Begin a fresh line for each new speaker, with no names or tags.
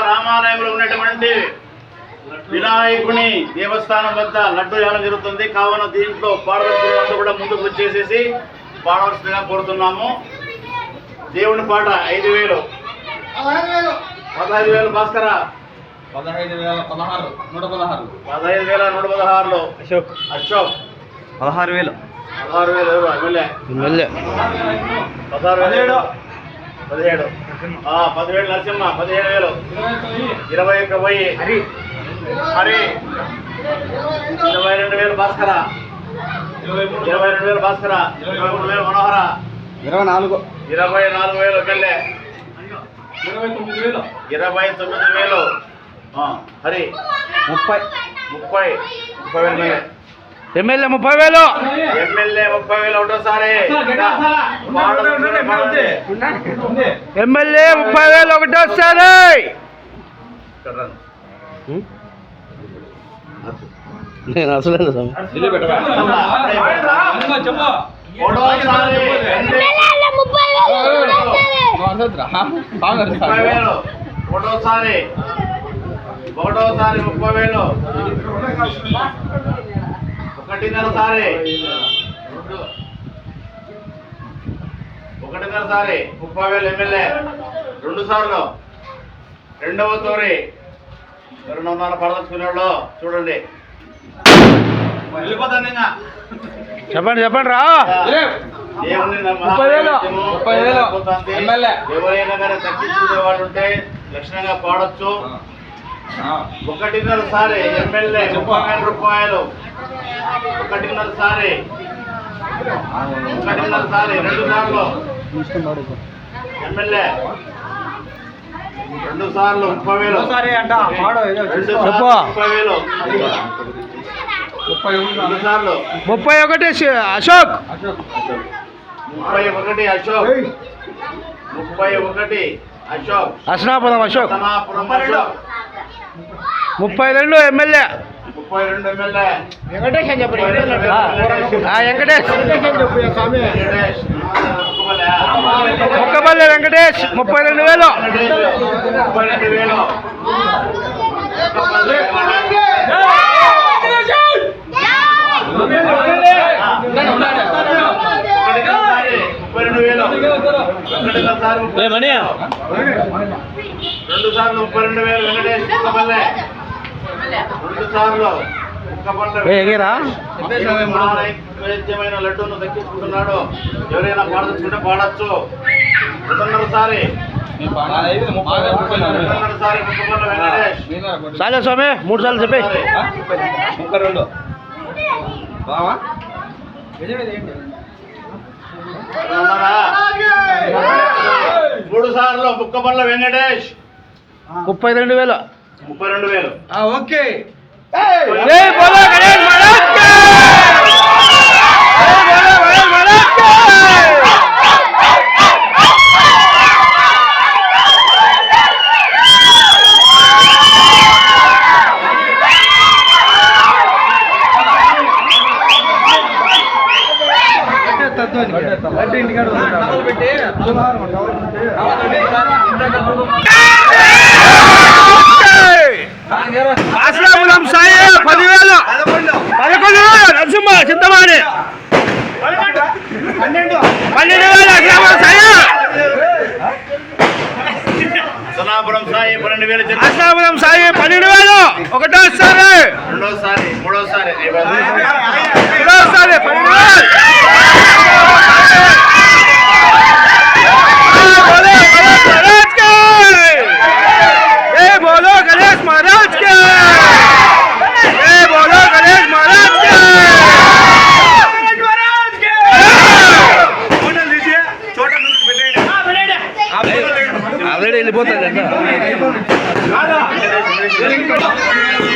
రామాలయంలో ఉన్నటువంటి వినాయకుని దేవస్థానం వద్ద లడ్డు యాగం జరుగుతుంది. కావున దీంట్లో పాడవలసిన కూడా ముందుకు వచ్చేసేసి పాడవలసిందిగా కోరుతున్నాము. దేవుని పాట ఐదు వేలు. పదహైదు వేలు భాస్కర.
పదహైదు వేల పదహారు నూట పదహారు.
పదహైదు వేల నూట పదహారులో
అశోక్.
అశోక్.
పదహారు వేలు.
ఎమ్మెల్యే.
ఎమ్మెల్యే.
పదహారు వేలు పదిహేడు. ఆ, పదిహేడు నరసింహ పదిహేడు వేలు. ఇరవై ఒక్క వెయ్యి హరి. హరి. ఇరవై రెండు వేలు భాస్కర. ఇరవై రెండు వేలు భాస్కర. ఇరవై మూడు వేలు మనోహర.
ఇరవై నాలుగు.
ఇరవై నాలుగు వేలు ఎమ్మెల్యే.
ఇరవై తొమ్మిది వేలు.
ఇరవై తొమ్మిది వేలు. ఆ, హరి.
ముప్పై.
ముప్పై. ముప్పై వేలు ఎమ్మెల్యే.
ముప్పై వేలు
ఎమ్మెల్యే ముప్పై వేలు ఒకటోసారి
ఎమ్మెల్యే ముప్పై వేలు ఒకటోసారి నేను అసలే
ఒకటోసారి. ఒకటోసారి ముప్పై వేలు ఒకటిన్నర సారి. ఒకటిన్నర సారి ముప్పై వేలు ఎమ్మెల్యే. రెండు సార్లు. రెండవ తోరి. రెండున్నర పడదలుచుకునేవాళ్ళు. చూడండి. వెళ్ళిపోతాను ఇంకా
చెప్పండి చెప్పండి రా.
దేవుని
ముప్పై వేలు.
ముప్పై వేలు. ఎమ్మెల్యే.
ఎవరైనా కానీ తగ్గించుకునే వాళ్ళు ఉంటే లక్షణంగా పాడొచ్చు. ఒకటిన్నర సారి ఎమ్మెల్యే ముప్పై రూపాయలు. ఒకటిన్నర సారి. ఒకటిన్నర సారి రెండు సార్లు. ఎమ్మెల్యే. రెండు సార్లు ముప్పై వేలు. ముప్పై వేలు.
ముప్పై
రెండు సార్లు.
ముప్పై ఒకటి అశోక్.
ముప్పై ఒకటి అశోక్. ముప్పై ఒకటి అశోక్.
అశ్నాపురం అశోక్.
సనాపురం అశోక్.
ముప్పై రెండు ఎమ్మెల్యే
ముప్పై రెండు ఎమ్మెల్యే
వెంకటేష్ అని
ముప్పై రెండు
ఆ,
ఎమ్మెల్యే.
ఆ, వెంకటేష్
వెంకటేష్. ముక్కపల్లె.
ముక్కపల్లి వెంకటేష్ ముప్పై రెండు వేలు
ముప్పై రెండు వేలు ముక్కపల్లె ఒకటిన్నరసారి ముప్పై రెండు వేలు ఒకటిన్నరసారి ముప్పై రెండు వేలు. రెండు సార్లు ముప్పై రెండు వేలు వెంకటేష్ ముక్కపల్లె
ఎగిరా?
నైవేద్యమైన లడ్డూను దక్కించుకుంటున్నాడు. ఎవరైనా పాడదలుచుకుంటే పాడచ్చు. వెంకటేష్.
చాలే స్వామి మూడు సార్లు చెప్పి.
ముప్పై రెండు. బావా?
ఉన్నారా? మూడు సార్లు ముక్కపల్ల వెంకటేష్.
ముప్పై రెండు వేలు.
ముప్పై రెండు వేలు.
ఓకే.
జై బోలో గణేష్ సాయి పన్నెండు వేలు. చెప్పి సాయి
పన్నెండు వేలు
的？来来来
来来
来来来